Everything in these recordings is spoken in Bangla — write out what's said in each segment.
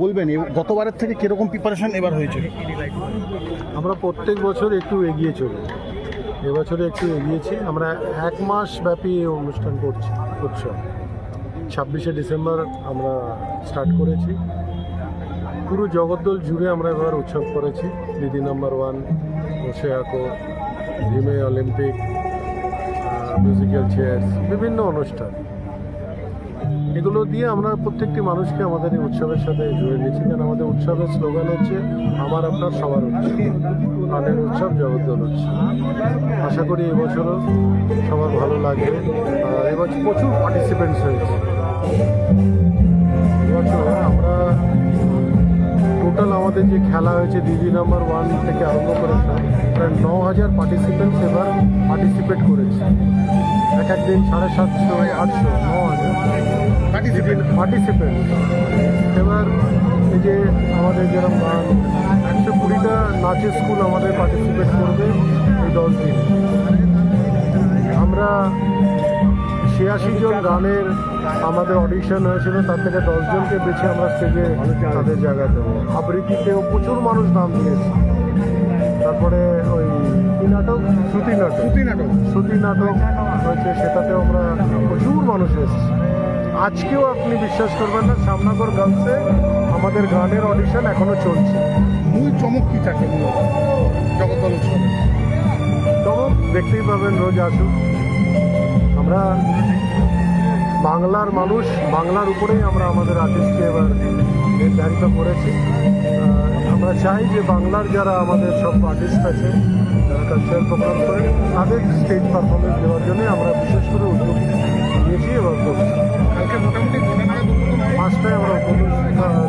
বলবেন গতবারের থেকে কীরকম প্রিপারেশন এবার হয়েছে? আমরা প্রত্যেক বছর একটু এগিয়ে চলি। এবছরে একটু এগিয়েছি। আমরা এক মাস ব্যাপী অনুষ্ঠান করছি, উৎসব। ছাব্বিশে ডিসেম্বর আমরা স্টার্ট করেছি। পুরো জগদ্দল জুড়ে আমরা এবার উৎসব করেছি। দিদি নাম্বার ওয়ান বসে আঁকো ধিমে অলিম্পিক মিউজিক্যাল চেয়ার্স বিভিন্ন অনুষ্ঠান। এগুলো দিয়ে আমরা প্রত্যেকটি মানুষকে আমাদের এই উৎসবের সাথে জুড়ে নিয়েছি কারণ আমাদের উৎসবের স্লোগান হচ্ছে, আমার, আপনার, সবার উৎসব। প্রাণের উৎসব জগদ্দল উৎসব। আশা করি এবছরও সবার ভালো লাগবে। এবছর প্রচুর পার্টিসিপেন্টস হয়েছে। এবছর আমরা টোটাল আমাদের যে খেলা হয়েছে দিদি নাম্বার ওয়ান থেকে আরম্ভ করে প্রায় ন হাজার পার্টিসিপেন্টস এবার পার্টিসিপেট করেছে। এক একদিন সাড়ে সাতশো আটশো ন হাজার পার্টিসিপেন্ট এবার এই যে আমাদের যেরকম গান একশো কুড়িটা নাচের স্কুল আমাদের পার্টিসিপেট করবে এই দশ দিন। আমরা ছিয়াশি জন গানের আমাদের অডিশন হয়েছিল তার থেকে দশজনকে বেছে আমরা স্টেজে তাদের জায়গা দেবো। আবৃত্তিতেও প্রচুর মানুষ নাম দিয়েছে। তারপরে ওই নাটক? শ্রুতি নাটক। শ্রুতি নাটক। শ্রুতি নাটক হয়েছে সেটাতেও আমরা প্রচুর মানুষ এসেছি। আজকেও আপনি বিশ্বাস করবেন না সামনাগর গার্লসে আমাদের গানের অডিশন এখনও চলছে। মূল চমক কি থাকে জগদ্দল উৎসবে তবে দেখতেই পাবেন রোজ আসুন। আমরা বাংলার মানুষ বাংলার উপরেই আমরা আমাদের আর্টিস্টকে এবার নির্ধারিত করেছি। আমরা চাই যে বাংলার যারা আমাদের সব আর্টিস্ট আছে যারা কালচারাল প্রোগ্রাম করে তাদের স্টেজ পারফরমেন্স দেওয়ার জন্য আমরা বিশেষ করে উদ্যোগ নিয়েছি এবং? পাঁচটায় আমরা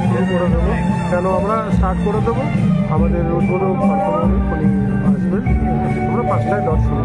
শুরু করে দেবো। কেন আমরা স্টার্ট করে দেবো? আমাদের উদ্বোধক পারফরমেন্স উনি আসবেন। আমরা পাঁচটায় দশ শুরু